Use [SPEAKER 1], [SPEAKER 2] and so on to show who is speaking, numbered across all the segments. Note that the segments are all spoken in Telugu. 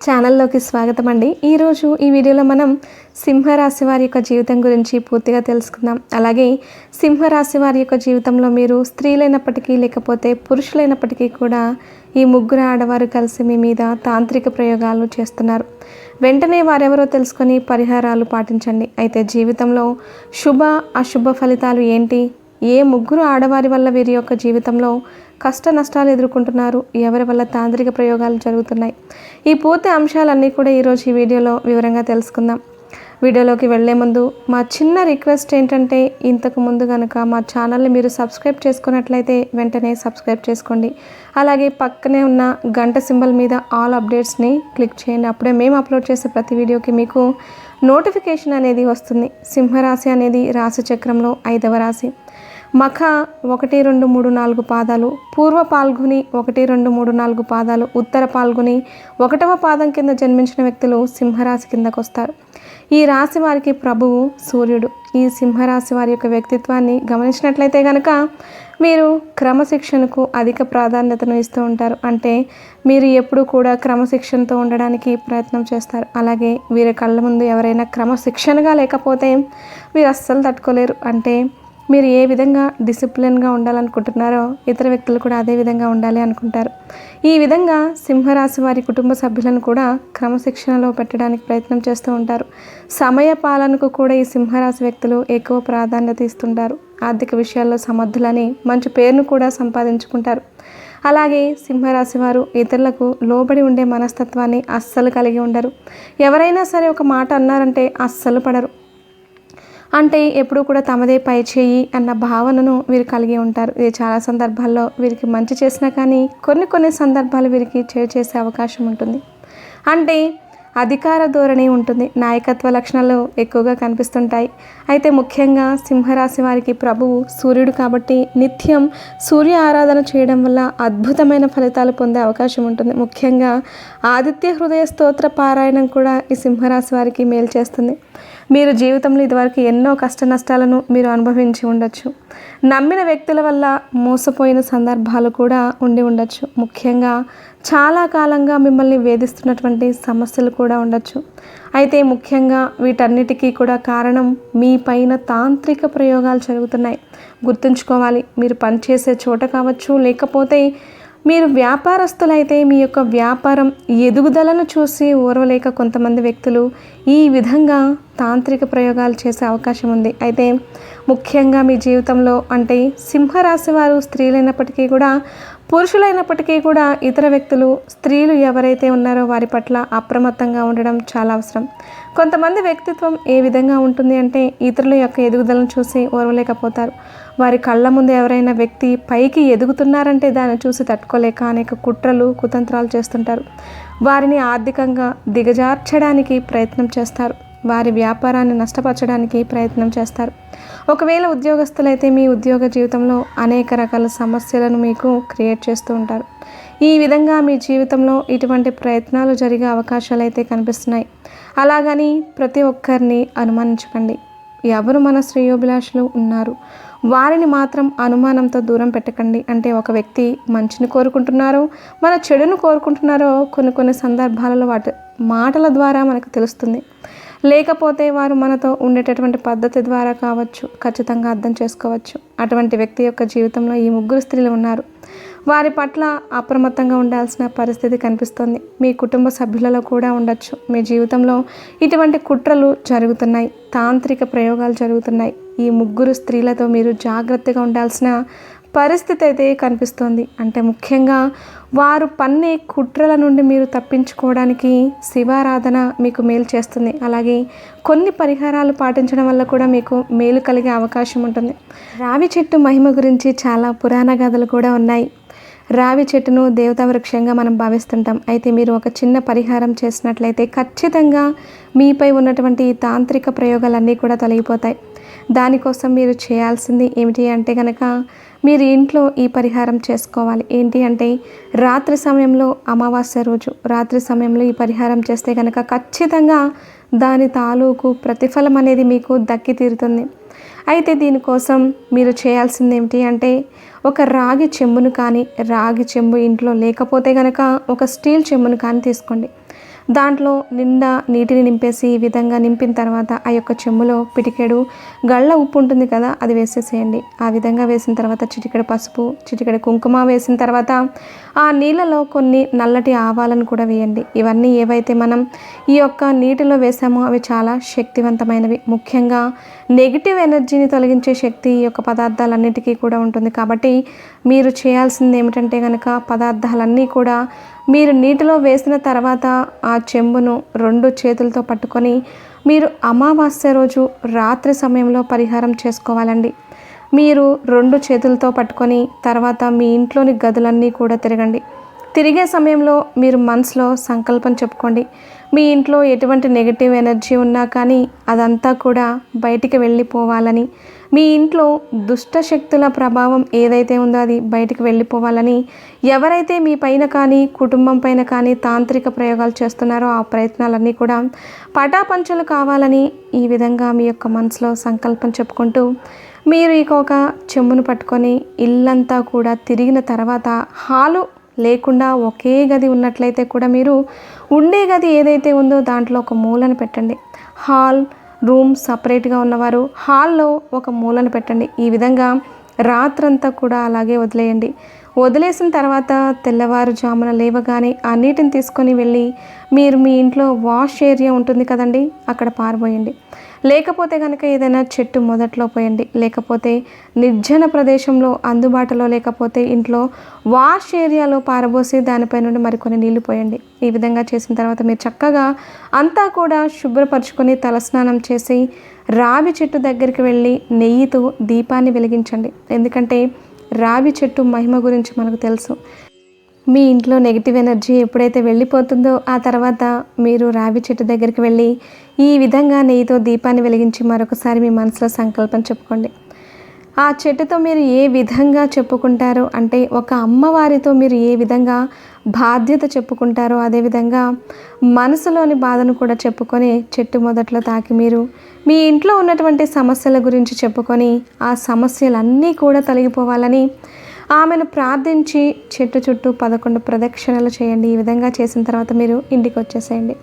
[SPEAKER 1] ఛానల్లోకి స్వాగతం అండి ఈరోజు ఈ వీడియోలో మనం సింహరాశి వారి యొక్క జీవితం గురించి పూర్తిగా తెలుసుకుందాం. అలాగే సింహరాశి వారి యొక్క జీవితంలో మీరు స్త్రీలైనప్పటికీ లేకపోతే పురుషులైనప్పటికీ కూడా ఈ ముగ్గురు ఆడవారు కలిసి మీ మీద తాంత్రిక ప్రయోగాలు చేస్తున్నారు. వెంటనే వారెవరో తెలుసుకొని పరిహారాలు పాటించండి. అయితే జీవితంలో శుభ అశుభ ఫలితాలు ఏంటి? ఏ ముగ్గురు ఆడవారి వల్ల వీరి యొక్క జీవితంలో కష్ట నష్టాలు ఎదుర్కొంటున్నారు? ఎవరి వల్ల తాంత్రిక ప్రయోగాలు జరుగుతున్నాయి? ఈ పూర్తి అంశాలన్నీ కూడా ఈరోజు ఈ వీడియోలో వివరంగా తెలుసుకుందాం. వీడియోలోకి వెళ్ళే ముందు మా చిన్న రిక్వెస్ట్ ఏంటంటే ఇంతకు ముందు కనుక మా ఛానల్ని మీరు సబ్స్క్రైబ్ చేసుకున్నట్లయితే వెంటనే సబ్స్క్రైబ్ చేసుకోండి. అలాగే పక్కనే ఉన్న గంట సింబల్ మీద ఆల్ అప్డేట్స్ని క్లిక్ చేయండి. అప్పుడే మేము అప్లోడ్ చేసే ప్రతి వీడియోకి మీకు నోటిఫికేషన్ అనేది వస్తుంది. సింహరాశి అనేది రాశి చక్రంలో ఐదవ రాశి. మఖ ఒకటి రెండు మూడు నాలుగు పాదాలు పూర్వ పాల్గొని ఒకటి రెండు మూడు నాలుగు పాదాలు ఉత్తర పాల్గొని ఒకటవ పాదం కింద జన్మించిన వ్యక్తులు సింహరాశి కిందకు వస్తారు ఈ రాశి వారికి ప్రభువు సూర్యుడు. ఈ సింహరాశి వారి యొక్క వ్యక్తిత్వాన్ని గమనించినట్లయితే కనుక మీరు క్రమశిక్షణకు అధిక ప్రాధాన్యతను ఇస్తూ ఉంటారు. అంటే మీరు ఎప్పుడు కూడా క్రమశిక్షణతో ఉండడానికి ప్రయత్నం చేస్తారు. అలాగే వీరి కళ్ళ ముందు ఎవరైనా క్రమశిక్షణగా లేకపోతే మీరు అస్సలు తట్టుకోలేరు. అంటే మీరు ఏ విధంగా డిసిప్లిన్గా ఉండాలనుకుంటున్నారో ఇతర వ్యక్తులు కూడా అదే విధంగా ఉండాలి అనుకుంటారు. ఈ విధంగా సింహరాశి వారి కుటుంబ సభ్యులను కూడా క్రమశిక్షణలో పెట్టడానికి ప్రయత్నం చేస్తూ ఉంటారు. సమయ పాలనకు కూడా ఈ సింహరాశి వ్యక్తులు ఎక్కువ ప్రాధాన్యత ఇస్తుంటారు. ఆర్థిక విషయాల్లో సమర్థులని మంచి పేరును కూడా సంపాదించుకుంటారు. అలాగే సింహరాశి వారు ఇతరులకు లోబడి ఉండే మనస్తత్వాన్ని అస్సలు కలిగి ఉండరు. ఎవరైనా సరే ఒక మాట అన్నారంటే అస్సలు పడరు. అంటే ఎప్పుడూ కూడా తమదే పై చేయి అన్న భావనను వీరు కలిగి ఉంటారు. ఇది చాలా సందర్భాల్లో వీరికి మంచి చేసినా కానీ కొన్ని కొన్ని సందర్భాలు వీరికి చేరు చేసే అవకాశం ఉంటుంది. అంటే అధికార ధోరణి ఉంటుంది. నాయకత్వ లక్షణాలు ఎక్కువగా కనిపిస్తుంటాయి. అయితే ముఖ్యంగా సింహరాశి వారికి ప్రభువు సూర్యుడు కాబట్టి నిత్యం సూర్య ఆరాధన చేయడం వల్ల అద్భుతమైన ఫలితాలు పొందే అవకాశం ఉంటుంది. ముఖ్యంగా ఆదిత్య హృదయ స్తోత్ర పారాయణం కూడా ఈ సింహరాశి వారికి మేలు చేస్తుంది. మీరు జీవితంలో ఇదివరకు ఎన్నో కష్ట నష్టాలను మీరు అనుభవించి ఉండొచ్చు. నమ్మిన వ్యక్తుల వల్ల మోసపోయిన సందర్భాలు కూడా ఉండి ఉండొచ్చు. ముఖ్యంగా చాలా కాలంగా మిమ్మల్ని వేధిస్తున్నటువంటి సమస్యలు కూడా ఉండొచ్చు. అయితే ముఖ్యంగా వీటన్నిటికీ కూడా కారణం మీ పైన తాంత్రిక ప్రయోగాలు జరుగుతున్నాయి. గుర్తుంచుకోవాలి మీరు పనిచేసే చోట కావచ్చు లేకపోతే మీరు వ్యాపారస్తులైతే మీ యొక్క వ్యాపారం ఎదుగుదలను చూసి ఓర్వలేక కొంతమంది వ్యక్తులు ఈ విధంగా తాంత్రిక ప్రయోగాలు చేసే అవకాశం ఉంది. అయితే ముఖ్యంగా మీ జీవితంలో అంటే సింహరాశి వారు స్త్రీలైనప్పటికీ కూడా పురుషులైనప్పటికీ కూడా ఇతర వ్యక్తులు స్త్రీలు ఎవరైతే ఉన్నారో వారి పట్ల అప్రమత్తంగా ఉండడం చాలా అవసరం. కొంతమంది వ్యక్తిత్వం ఏ విధంగా ఉంటుంది అంటే ఇతరుల యొక్క ఎదుగుదలను చూసి ఓర్వలేకపోతారు వారి కళ్ళ ముందు ఎవరైనా వ్యక్తి పైకి ఎదుగుతున్నారంటే దాన్ని చూసి తట్టుకోలేక అనేక కుట్రలు కుతంత్రాలు చేస్తుంటారు. వారిని ఆర్థికంగా దిగజార్చడానికి ప్రయత్నం చేస్తారు. వారి వ్యాపారాన్ని నష్టపరచడానికి ప్రయత్నం చేస్తారు. ఒకవేళ ఉద్యోగస్తులైతే మీ ఉద్యోగ జీవితంలో అనేక రకాల సమస్యలను మీకు క్రియేట్ చేస్తూ ఉంటారు. ఈ విధంగా మీ జీవితంలో ఇటువంటి ప్రయత్నాలు జరిగే అవకాశాలు అయితే కనిపిస్తున్నాయి. అలాగని ప్రతి ఒక్కరిని అనుమానించకండి. ఎవరు మన శ్రేయోభిలాషులు ఉన్నారు? వారిని మాత్రం అనుమానంతో దూరం పెట్టకండి. అంటే ఒక వ్యక్తి మంచిని కోరుకుంటున్నారో మన చెడును కోరుకుంటున్నారో కొన్ని కొన్ని సందర్భాలలో వాటి మాటల ద్వారా మనకు తెలుస్తుంది. లేకపోతే వారు మనతో ఉండేటటువంటి పద్ధతి ద్వారా కావచ్చు ఖచ్చితంగా అర్థం చేసుకోవచ్చు. అటువంటి వ్యక్తి యొక్క జీవితంలో ఈ ముగ్గురు స్త్రీలు ఉన్నారు. వారి పట్ల అప్రమత్తంగా ఉండాల్సిన పరిస్థితి కనిపిస్తుంది. మీ కుటుంబ సభ్యులలో కూడా ఉండొచ్చు. మీ జీవితంలో ఇటువంటి కుట్రలు జరుగుతున్నాయి. తాంత్రిక ప్రయోగాలు జరుగుతున్నాయి. ఈ ముగ్గురు స్త్రీలతో మీరు జాగ్రత్తగా ఉండాల్సిన పరిస్థితి అయితే కనిపిస్తోంది. అంటే ముఖ్యంగా వారు పన్నే కుట్రల నుండి మీరు తప్పించుకోవడానికి శివారాధన మీకు మేలు చేస్తుంది. అలాగే కొన్ని పరిహారాలు పాటించడం వల్ల కూడా మీకు మేలు కలిగే అవకాశం ఉంటుంది. రావి చెట్టు మహిమ గురించి చాలా పురాణ గాథలు కూడా ఉన్నాయి. రావి చెట్టును దేవతా వృక్షంగా మనం భావిస్తుంటాం. అయితే మీరు ఒక చిన్న పరిహారం చేసినట్లయితే ఖచ్చితంగా మీపై ఉన్నటువంటి తాంత్రిక ప్రయోగాలన్నీ కూడా తొలగిపోతాయి. దానికోసం మీరు చేయాల్సింది ఏమిటి అంటే కనుక మీరు ఇంట్లో ఈ పరిహారం చేసుకోవాలి. ఏంటి అంటే రాత్రి సమయంలో అమావాస్య రోజు రాత్రి సమయంలో ఈ పరిహారం చేస్తే కనుక ఖచ్చితంగా దాని తాలూకు ప్రతిఫలం అనేది మీకు దక్కి తీరుతుంది. అయితే దీనికోసం మీరు చేయాల్సింది ఏమిటి అంటే ఒక రాగి చెంబును కానీ రాగి చెంబు ఇంట్లో లేకపోతే కనుక ఒక స్టీల్ చెంబును కానీ తీసుకోండి. దాంట్లో నిండా నీటిని నింపేసి ఈ విధంగా నింపిన తర్వాత ఆ యొక్క చెమ్ములో పిటికెడు గళ్ళ ఉప్పు ఉంటుంది కదా అది వేసేసేయండి. ఆ విధంగా వేసిన తర్వాత చిటికెడు పసుపు చిటికెడు కుంకుమ వేసిన తర్వాత ఆ నీళ్ళలో కొన్ని నల్లటి ఆవాలను కూడా వేయండి. ఇవన్నీ ఏవైతే మనం ఈ యొక్క నీటిలో వేసామో అవి చాలా శక్తివంతమైనవి. ముఖ్యంగా నెగిటివ్ ఎనర్జీని తొలగించే శక్తి ఈ యొక్క పదార్థాలన్నిటికీ కూడా ఉంటుంది. కాబట్టి మీరు చేయాల్సింది ఏమిటంటే కనుక పదార్థాలన్నీ కూడా మీరు నీటిలో వేసిన తర్వాత ఆ చెంబును రెండు చేతులతో పట్టుకొని మీరు అమావాస్య రోజు రాత్రి సమయంలో పరిహారం చేసుకోవాలండి. మీరు రెండు చేతులతో పట్టుకొని తర్వాత మీ ఇంట్లోని గదులన్నీ కూడా తిరగండి. తిరిగే సమయంలో మీరు మనసులో సంకల్పం చెప్పుకోండి. మీ ఇంట్లో ఎటువంటి నెగిటివ్ ఎనర్జీ ఉన్నా కానీ అదంతా కూడా బయటికి వెళ్ళిపోవాలని మీ ఇంట్లో దుష్ట శక్తుల ప్రభావం ఏదైతే ఉందో అది బయటికి వెళ్ళిపోవాలని ఎవరైతే మీ పైన కానీ కుటుంబం పైన కానీ తాంత్రిక ప్రయోగాలు చేస్తున్నారో ఆ ప్రయత్నాలన్నీ కూడా పటాపంచలు కావాలని ఈ విధంగా మీ యొక్క మనసులో సంకల్పం చెప్పుకుంటూ మీరు ఇక ఒక చెమ్మును పట్టుకొని ఇల్లంతా కూడా తిరిగిన తర్వాత హాలు లేకుండా ఒకే గది ఉన్నట్లయితే కూడా మీరు ఉండే గది ఏదైతే ఉందో దాంట్లో ఒక మూలను పెట్టండి. హాల్ రూమ్ సపరేట్గా ఉన్నవారు హాల్లో ఒక మూలను పెట్టండి. ఈ విధంగా రాత్రంతా కూడా అలాగే వదిలేయండి. వదిలేసిన తర్వాత తెల్లవారుజామున లేవగానే ఆ నీటిని తీసుకొని వెళ్ళి మీరు మీ ఇంట్లో వాష్ ఏరియా ఉంటుంది కదండి అక్కడ పారబోయండి. లేకపోతే కనుక ఏదైనా చెట్టు మొదట్లో పోయండి. లేకపోతే నిర్జన ప్రదేశంలో అందుబాటులో లేకపోతే ఇంట్లో వాష్ ఏరియాలో పారబోసి దానిపై నుండి మరికొన్ని నీళ్ళు పోయండి. ఈ విధంగా చేసిన తర్వాత మీరు చక్కగా అంతా కూడా శుభ్రపరచుకొని తలస్నానం చేసి రావి చెట్టు దగ్గరికి వెళ్ళి నెయ్యితో దీపాన్ని వెలిగించండి. ఎందుకంటే రావి చెట్టు మహిమ గురించి మనకు తెలుసు. మీ ఇంట్లో నెగిటివ్ ఎనర్జీ ఎప్పుడైతే వెళ్ళిపోతుందో ఆ తర్వాత మీరు రావి చెట్టు దగ్గరికి వెళ్ళి ఈ విధంగా నెయ్యితో దీపాన్ని వెలిగించి మరొకసారి మీ మనసులో సంకల్పం చెప్పుకోండి. ఆ చెట్టుతో మీరు ఏ విధంగా చెప్పుకుంటారో అంటే ఒక అమ్మవారితో మీరు ఏ విధంగా బాధ్యత చెప్పుకుంటారో అదేవిధంగా మనసులోని బాధను కూడా చెప్పుకొని చెట్టు మొదట్లో తాకి మీరు మీ ఇంట్లో ఉన్నటువంటి సమస్యల గురించి చెప్పుకొని ఆ సమస్యలన్నీ కూడా తొలగిపోవాలని ఆమెను ప్రార్థించి చెట్టు చుట్టూ పదకొండు ప్రదక్షిణలు చేయండి. ఈ విధంగా చేసిన తర్వాత మీరు ఇంటికి వచ్చేసేయండి.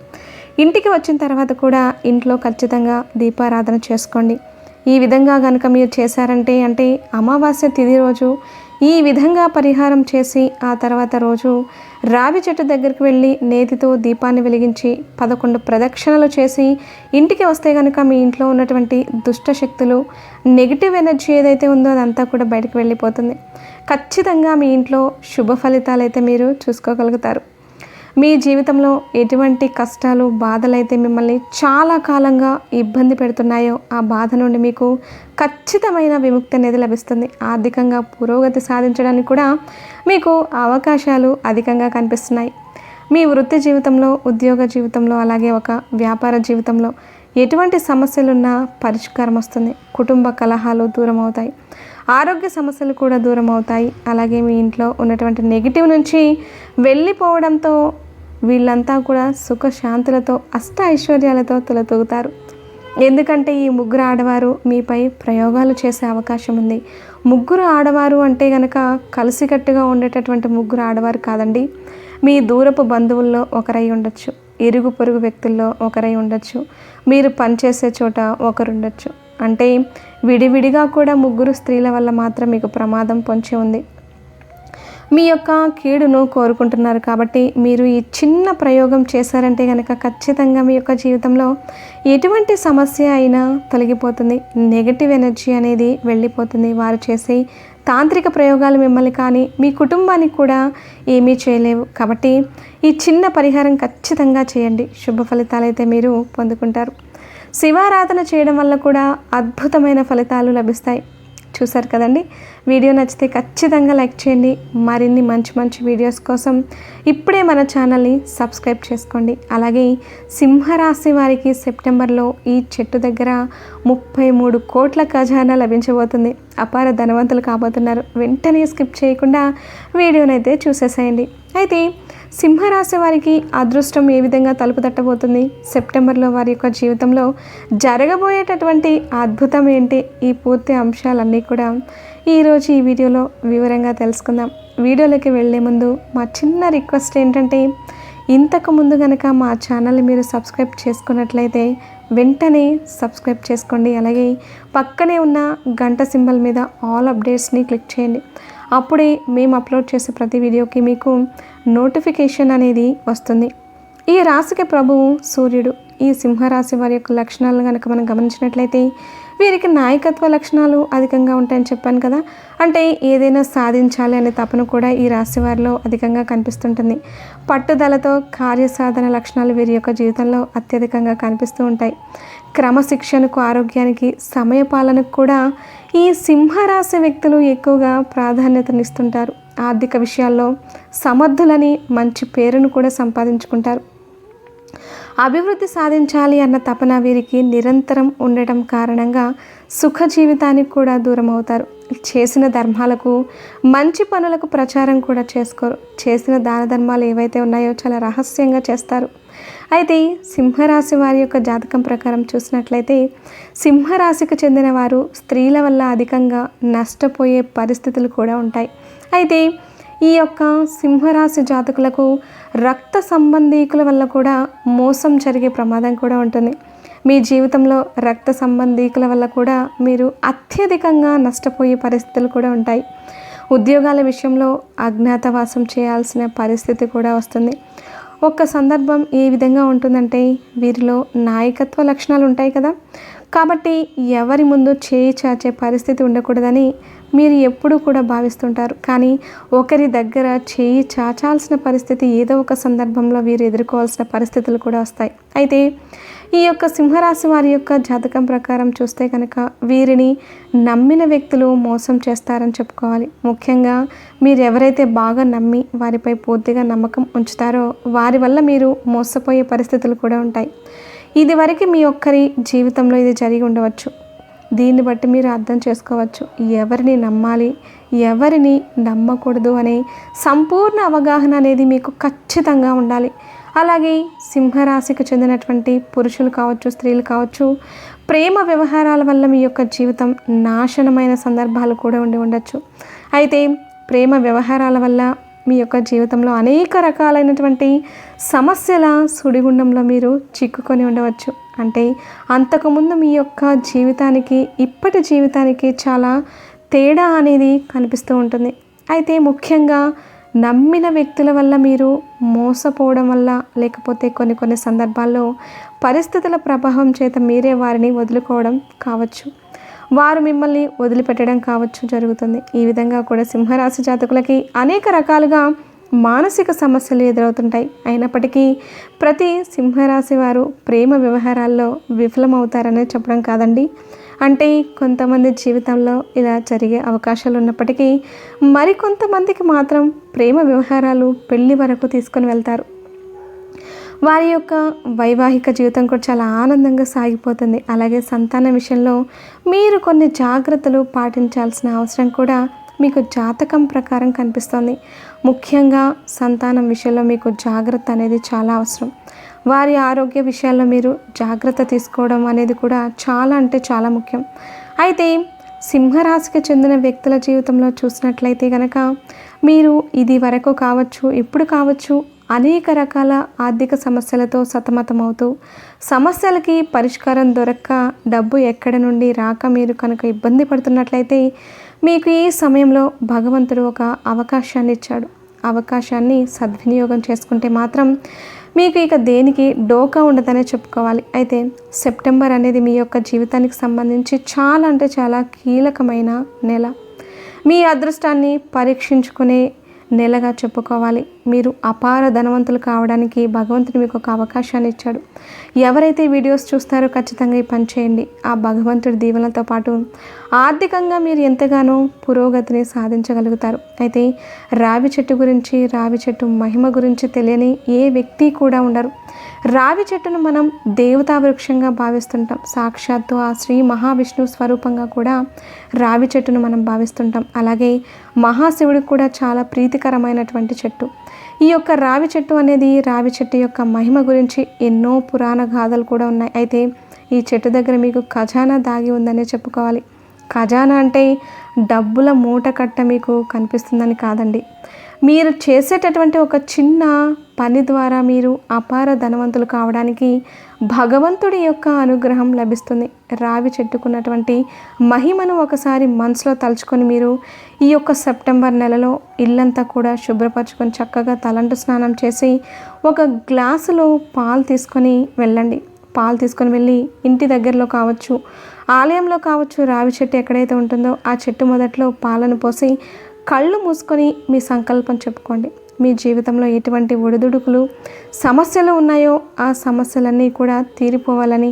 [SPEAKER 1] ఇంటికి వచ్చిన తర్వాత కూడా ఇంట్లో ఖచ్చితంగా దీపారాధన చేసుకోండి. ఈ విధంగా కనుక మీరు చేశారంటే అంటే అమావాస్య తిథి రోజు ఈ విధంగా పరిహారం చేసి ఆ తర్వాత రోజు రావి చెట్టు దగ్గరికి వెళ్ళి నేతితో దీపాన్ని వెలిగించి పదకొండు ప్రదక్షిణలు చేసి ఇంటికి వస్తే కనుక మీ ఇంట్లో ఉన్నటువంటి దుష్ట శక్తులు నెగిటివ్ ఎనర్జీ ఏదైతే ఉందో అదంతా కూడా బయటకు వెళ్ళిపోతుంది. ఖచ్చితంగా మీ ఇంట్లో శుభ ఫలితాలు అయితే మీరు చూసుకోగలుగుతారు. మీ జీవితంలో ఎటువంటి కష్టాలు బాధలైతే మిమ్మల్ని చాలా కాలంగా ఇబ్బంది పెడుతున్నాయో ఆ బాధ నుండి మీకు ఖచ్చితమైన విముక్తి అనేది లభిస్తుంది. ఆర్థికంగా పురోగతి సాధించడానికి కూడా మీకు అవకాశాలు అధికంగా కనిపిస్తున్నాయి. మీ వృత్తి జీవితంలో ఉద్యోగ జీవితంలో అలాగే ఒక వ్యాపార జీవితంలో ఎటువంటి సమస్యలున్నా పరిష్కారం వస్తుంది. కుటుంబ కలహాలు దూరం అవుతాయి. ఆరోగ్య సమస్యలు కూడా దూరం అవుతాయి. అలాగే మీ ఇంట్లో ఉన్నటువంటి నెగిటివ్ నుంచి వెళ్ళిపోవడంతో వీళ్ళంతా కూడా సుఖ శాంతులతో అష్ట ఐశ్వర్యాలతో తులతూగుతారు. ఎందుకంటే ఈ ముగ్గురు ఆడవారు మీపై ప్రయోగాలు చేసే అవకాశం ఉంది. ముగ్గురు ఆడవారు అంటే గనక కలిసికట్టుగా ఉండేటటువంటి ముగ్గురు ఆడవారు కాదండి. మీ దూరపు బంధువుల్లో ఒకరై ఉండొచ్చు. ఇరుగు పొరుగు వ్యక్తుల్లో ఒకరై ఉండొచ్చు. మీరు పనిచేసే చోట ఒకరుండొచ్చు. అంటే విడివిడిగా కూడా ముగ్గురు స్త్రీల వల్ల మాత్రం మీకు ప్రమాదం పొంచి ఉంది. మీ యొక్క కీడును కోరుకుంటున్నారు కాబట్టి మీరు ఈ చిన్న ప్రయోగం చేశారంటే కనుక ఖచ్చితంగా మీ యొక్క జీవితంలో ఎటువంటి సమస్య అయినా తొలగిపోతుంది. నెగటివ్ ఎనర్జీ అనేది వెళ్ళిపోతుంది. వారు చేసే తాంత్రిక ప్రయోగాలు మిమ్మల్ని కానీ మీ కుటుంబానికి కూడా ఏమీ చేయలేవు. కాబట్టి ఈ చిన్న పరిహారం ఖచ్చితంగా చేయండి. శుభ ఫలితాలు అయితే మీరు పొందుకుంటారు. శివారాధన చేయడం వల్ల కూడా అద్భుతమైన ఫలితాలు లభిస్తాయి. చూసారు కదండి. వీడియో నచ్చితే ఖచ్చితంగా లైక్ చేయండి. మరిన్ని మంచి మంచి వీడియోస్ కోసం ఇప్పుడే మన ఛానల్ని సబ్స్క్రైబ్ చేసుకోండి. అలాగే సింహరాశి వారికి సెప్టెంబర్లో ఈ చెట్టు దగ్గర ముప్పై మూడు కోట్ల ఖజానా లభించబోతుంది. అపార ధనవంతులు కాబోతున్నారు. వెంటనే స్కిప్ చేయకుండా వీడియోనైతే చూసేసేయండి. అయితే సింహరాశి వారికి అదృష్టం ఏ విధంగా తలుపు తట్టబోతుంది? సెప్టెంబర్లో వారి యొక్క జీవితంలో జరగబోయేటటువంటి అద్భుతం ఏంటి? ఈ పూర్తి అంశాలన్నీ కూడా ఈరోజు ఈ వీడియోలో వివరంగా తెలుసుకుందాం. వీడియోలోకి వెళ్ళే ముందు మా చిన్న రిక్వెస్ట్ ఏంటంటే ఇంతకు ముందు కనుక మా ఛానల్ని మీరు సబ్స్క్రైబ్ చేసుకున్నట్లయితే వెంటనే సబ్స్క్రైబ్ చేసుకోండి. అలాగే పక్కనే ఉన్న గంట సింబల్ మీద ఆల్ అప్డేట్స్ని క్లిక్ చేయండి. అప్పుడే మేము అప్లోడ్ చేసే ప్రతి వీడియోకి మీకు నోటిఫికేషన్ అనేది వస్తుంది. ఈ రాశికి ప్రభువు సూర్యుడు. ఈ సింహరాశి వారి యొక్క లక్షణాలను కనుక మనం గమనించినట్లయితే వీరికి నాయకత్వ లక్షణాలు అధికంగా ఉంటాయని చెప్పాను కదా. అంటే ఏదైనా సాధించాలి అనే తపన కూడా ఈ రాశి వారిలో అధికంగా కనిపిస్తుంటుంది. పట్టుదలతో కార్యసాధన లక్షణాలు వీరి యొక్క జీవితంలో అత్యధికంగా కనిపిస్తూ ఉంటాయి. క్రమశిక్షణకు ఆరోగ్యానికి సమయపాలనకు కూడా ఈ సింహరాశి వ్యక్తులు ఎక్కువగా ప్రాధాన్యతనిస్తుంటారు. ఆర్థిక విషయాల్లో సమర్థులని మంచి పేరును కూడా సంపాదించుకుంటారు. అభివృద్ధి సాధించాలి అన్న తపన వీరికి నిరంతరం ఉండటం కారణంగా సుఖ జీవితానికి కూడా దూరం అవుతారు చేసిన ధర్మాలకు మంచి పనులకు ప్రచారం కూడా చేసుకోరు చేసిన దాన ధర్మాలు ఏవైతే ఉన్నాయో చాలా రహస్యంగా చేస్తారు. అయితే సింహరాశి వారి యొక్క జాతకం ప్రకారం చూసినట్లయితే సింహరాశికి చెందిన వారు స్త్రీల వల్ల అధికంగా నష్టపోయే పరిస్థితులు కూడా ఉంటాయి. అయితే ఈ యొక్క సింహరాశి జాతకులకు రక్త సంబంధీకుల వల్ల కూడా మోసం జరిగే ప్రమాదం కూడా ఉంటుంది. మీ జీవితంలో రక్త సంబంధీకుల వల్ల కూడా మీరు అత్యధికంగా నష్టపోయే పరిస్థితులు కూడా ఉంటాయి. ఉద్యోగాల విషయంలో అజ్ఞాతవాసం చేయాల్సిన పరిస్థితి కూడా వస్తుంది. ఒక సందర్భం ఏ విధంగా ఉంటుందంటే వీరిలో నాయకత్వ లక్షణాలు ఉంటాయి కదా. కాబట్టి ఎవరి ముందు చేయి చాచే పరిస్థితి ఉండకూడదని మీరు ఎప్పుడూ కూడా భావిస్తుంటారు. కానీ ఒకరి దగ్గర చేయి చాచాల్సిన పరిస్థితి ఏదో ఒక సందర్భంలో వీరు ఎదుర్కోవాల్సిన పరిస్థితులు కూడా వస్తాయి. అయితే ఈ యొక్క సింహరాశి వారి యొక్క జాతకం ప్రకారం చూస్తే కనుక వీరిని నమ్మిన వ్యక్తులు మోసం చేస్తారని చెప్పుకోవాలి. ముఖ్యంగా మీరు ఎవరైతే బాగా నమ్మి వారిపై పూర్తిగా నమ్మకం ఉంచుతారో వారి వల్ల మీరు మోసపోయే పరిస్థితులు కూడా ఉంటాయి. ఇది వరకు మీ ఒక్కరి జీవితంలో ఇది జరిగి ఉండవచ్చు. దీన్ని బట్టి మీరు అర్థం చేసుకోవచ్చు. ఎవరిని నమ్మాలి ఎవరిని నమ్మకూడదు అనే సంపూర్ణ అవగాహన అనేది మీకు ఖచ్చితంగా ఉండాలి. అలాగే సింహరాశికి చెందినటువంటి పురుషులు కావచ్చు స్త్రీలు కావచ్చు ప్రేమ వ్యవహారాల వల్ల మీ యొక్క జీవితం నాశనమైన సందర్భాలు కూడా ఉండి ఉండొచ్చు. అయితే ప్రేమ వ్యవహారాల వల్ల మీ యొక్క జీవితంలో అనేక రకాలైనటువంటి సమస్యల సుడిగుండంలో మీరు చిక్కుకొని ఉండవచ్చు. అంటే అంతకుముందు మీ యొక్క జీవితానికి ఇప్పటి జీవితానికి చాలా తేడా అనేది కనిపిస్తూ ఉంటుంది. అయితే ముఖ్యంగా నమ్మిన వ్యక్తుల వల్ల మీరు మోసపోవడం వల్ల లేకపోతే కొన్ని కొన్ని సందర్భాల్లో పరిస్థితుల ప్రభావం చేత మీరే వారిని వదులుకోవడం కావచ్చు. వారు మిమ్మల్ని వదిలిపెట్టడం కావచ్చు జరుగుతుంది. ఈ విధంగా కూడా సింహరాశి జాతకులకి అనేక రకాలుగా మానసిక సమస్యలు ఎదురవుతుంటాయి. అయినప్పటికీ ప్రతి సింహరాశి వారు ప్రేమ వ్యవహారాల్లో విఫలమవుతారనే చెప్పడం కాదండి. అంటే కొంతమంది జీవితంలో ఇలా జరిగే అవకాశాలు ఉన్నప్పటికీ మరికొంతమందికి మాత్రం ప్రేమ వ్యవహారాలు పెళ్ళి వరకు తీసుకొని వెళ్తారు. వారి యొక్క వైవాహిక జీవితం కూడా చాలా ఆనందంగా సాగిపోతుంది. అలాగే సంతాన విషయంలో మీరు కొన్ని జాగ్రత్తలు పాటించాల్సిన అవసరం కూడా మీకు జాతకం ప్రకారం కనిపిస్తోంది. ముఖ్యంగా సంతానం విషయంలో మీకు జాగ్రత్త అనేది చాలా అవసరం. వారి ఆరోగ్య విషయాల్లో మీరు జాగ్రత్త తీసుకోవడం అనేది కూడా చాలా అంటే చాలా ముఖ్యం. అయితే సింహరాశికి చెందిన వ్యక్తుల జీవితంలో చూసినట్లయితే కనుక మీరు ఇది వరకు కావచ్చు ఇప్పుడు కావచ్చు అనేక రకాల ఆర్థిక సమస్యలతో సతమతమవుతూ సమస్యలకి పరిష్కారం దొరక్క డబ్బు ఎక్కడి నుండి రాక మీరు కనుక ఇబ్బంది పడుతున్నట్లయితే మీకు ఈ సమయంలో భగవంతుడు ఒక అవకాశాన్ని ఇచ్చాడు. అవకాశాన్ని సద్వినియోగం చేసుకుంటే మాత్రం మీకు ఇక దేనికి డోకా ఉండదనే చెప్పుకోవాలి. అయితే సెప్టెంబర్ అనేది మీ యొక్క జీవితానికి సంబంధించి చాలా అంటే చాలా కీలకమైన నెల. మీ అదృష్టాన్ని పరీక్షించుకునే నెలగా చెప్పుకోవాలి. మీరు అపార ధనవంతులు కావడానికి భగవంతుడు మీకు ఒక అవకాశాన్ని ఇచ్చాడు. ఎవరైతే వీడియోస్ చూస్తారో ఖచ్చితంగా ఈ పని చేయండి. ఆ భగవంతుడి దీవెనతో పాటు ఆర్థికంగా మీరు ఎంతగానో పురోగతిని సాధించగలుగుతారు. అయితే రావి చెట్టు గురించి రావి చెట్టు మహిమ గురించి తెలియని ఏ వ్యక్తి కూడా ఉండరు. రావి చెట్టును మనం దేవతా వృక్షంగా భావిస్తుంటాం. సాక్షాత్తు ఆ శ్రీ మహావిష్ణు స్వరూపంగా కూడా రావి చెట్టును మనం భావిస్తుంటాం. అలాగే మహాశివుడికి కూడా చాలా ప్రీతికరమైనటువంటి చెట్టు. ఈ యొక్క రావి చెట్టు అనేది రావి చెట్టు యొక్క మహిమ గురించి ఎన్నో పురాణ గాథలు కూడా ఉన్నాయి. అయితే ఈ చెట్టు దగ్గర మీకు ఖజానా దాగి ఉందనే చెప్పుకోవాలి. ఖజానా అంటే డబ్బుల మూట కట్ట మీకు కనిపిస్తుందని కాదండి. మీరు చేసేటటువంటి ఒక చిన్న పని ద్వారా మీరు అపార ధనవంతులు కావడానికి భగవంతుడి యొక్క అనుగ్రహం లభిస్తుంది. రావి చెట్టుకున్నటువంటి మహిమను ఒకసారి మనసులో తలుచుకొని మీరు ఈ యొక్క సెప్టెంబర్ నెలలో ఇల్లంతా కూడా శుభ్రపరచుకొని చక్కగా తలంటు స్నానం చేసి ఒక గ్లాసులో పాలు తీసుకొని వెళ్ళండి. పాలు తీసుకొని వెళ్ళి ఇంటి దగ్గరలో కావచ్చు ఆలయంలో కావచ్చు రావి చెట్టు ఎక్కడైతే ఉంటుందో ఆ చెట్టు మొదట్లో పాలను పోసి కళ్ళు మూసుకొని మీ సంకల్పం చెప్పుకోండి. మీ జీవితంలో ఎటువంటి ఒడిదుడుకులు సమస్యలు ఉన్నాయో ఆ సమస్యలన్నీ కూడా తీరిపోవాలని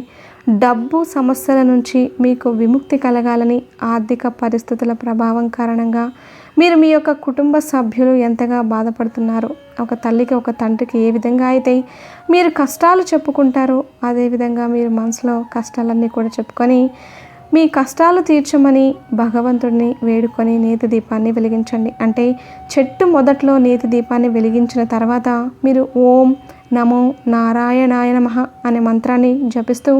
[SPEAKER 1] డబ్బు సమస్యల నుంచి మీకు విముక్తి కలగాలని ఆర్థిక పరిస్థితుల ప్రభావం కారణంగా మీరు మీ యొక్క కుటుంబ సభ్యులు ఎంతగా బాధపడుతున్నారో ఒక తల్లికి ఒక తండ్రికి ఏ విధంగా అయితే మీరు కష్టాలు చెప్పుకుంటారో అదేవిధంగా మీరు మనసులో కష్టాలన్నీ కూడా చెప్పుకొని మీ కష్టాలు తీర్చమని భగవంతుడిని వేడుకొని నేతి దీపాన్ని వెలిగించండి. అంటే చెట్టు మొదట్లో నేతి దీపాన్ని వెలిగించిన తర్వాత మీరు ఓం నమో నారాయణాయ నమ అనే మంత్రాన్ని జపిస్తూ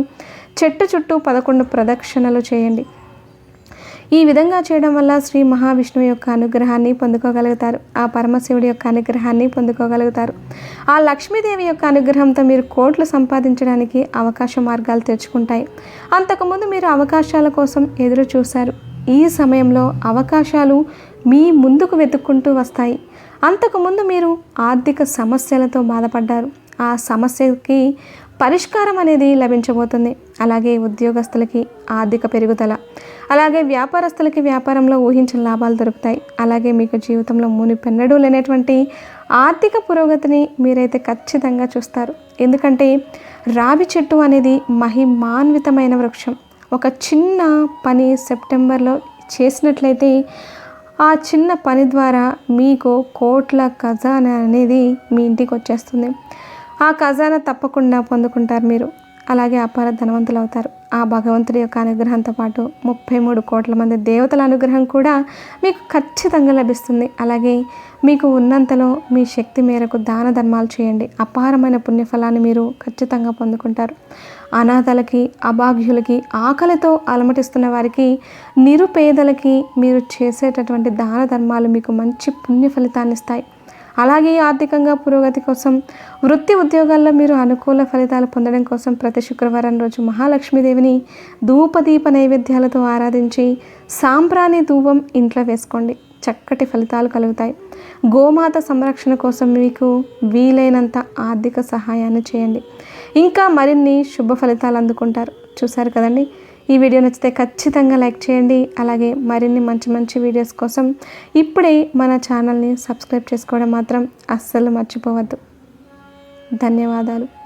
[SPEAKER 1] చెట్టు చుట్టూ పదకొండు ప్రదక్షిణలు చేయండి. ఈ విధంగా చేయడం వల్ల శ్రీ మహావిష్ణువు యొక్క అనుగ్రహాన్ని పొందుకోగలుగుతారు. ఆ పరమశివుడి యొక్క అనుగ్రహాన్ని పొందుకోగలుగుతారు. ఆ లక్ష్మీదేవి యొక్క అనుగ్రహంతో మీరు కోట్లు సంపాదించడానికి అవకాశ మార్గాలు తెరుచుకుంటాయి. అంతకుముందు మీరు అవకాశాల కోసం ఎదురు చూశారు. ఈ సమయంలో అవకాశాలు మీ ముందుకు వెతుక్కుంటూ వస్తాయి. అంతకుముందు మీరు ఆర్థిక సమస్యలతో బాధపడ్డారు. ఆ సమస్యకి పరిష్కారం అనేది లభించబోతుంది. అలాగే ఉద్యోగస్తులకి ఆర్థిక పెరుగుదల అలాగే వ్యాపారస్తులకి వ్యాపారంలో ఊహించిన లాభాలు దొరుకుతాయి. అలాగే మీకు జీవితంలో మునిపెన్నడూ లేనటువంటి ఆర్థిక పురోగతిని మీరైతే ఖచ్చితంగా చూస్తారు. ఎందుకంటే రావి చెట్టు అనేది మహిమాన్వితమైన వృక్షం. ఒక చిన్న పని సెప్టెంబర్లో చేసినట్లయితే ఆ చిన్న పని ద్వారా మీకు కోట్ల ఖజానా అనేది మీ ఇంటికి వచ్చేస్తుంది. ఆ ఖజానా తప్పకుండా పొందుకుంటారు మీరు. అలాగే అపార ధనవంతులు అవుతారు ఆ భగవంతుడి యొక్క అనుగ్రహంతో పాటు ముప్పై మూడు కోట్ల మంది దేవతల అనుగ్రహం కూడా మీకు ఖచ్చితంగా లభిస్తుంది. అలాగే మీకు ఉన్నంతలో మీ శక్తి మేరకు దాన ధర్మాలు చేయండి. అపారమైన పుణ్యఫలాన్ని మీరు ఖచ్చితంగా పొందుకుంటారు. అనాథలకి అభాగ్యులకి ఆకలితో అలమటిస్తున్న వారికి నిరుపేదలకి మీరు చేసేటటువంటి దాన ధర్మాలు మీకు మంచి పుణ్య ఫలితాన్ని ఇస్తాయి. అలాగే ఆర్థికంగా పురోగతి కోసం వృత్తి ఉద్యోగాల్లో మీరు అనుకూల ఫలితాలు పొందడం కోసం ప్రతి శుక్రవారం రోజు మహాలక్ష్మీదేవిని ధూపదీప నైవేద్యాలతో ఆరాధించి సాంబ్రాణి ధూపం ఇంట్లో వేసుకోండి. చక్కటి ఫలితాలు కలుగుతాయి. గోమాత సంరక్షణ కోసం మీకు వీలైనంత ఆర్థిక సహాయాన్ని చేయండి. ఇంకా మరిన్ని శుభ ఫలితాలు అందుకుంటారు. చూశారు కదండి? ఈ వీడియో నచ్చితే ఖచ్చితంగా లైక్ చేయండి. అలాగే మరిన్ని మంచి మంచి వీడియోస్ కోసం ఇప్పుడే మన ఛానల్ని సబ్స్క్రైబ్ చేసుకోవడం మాత్రం అస్సలు మర్చిపోవద్దు. ధన్యవాదాలు.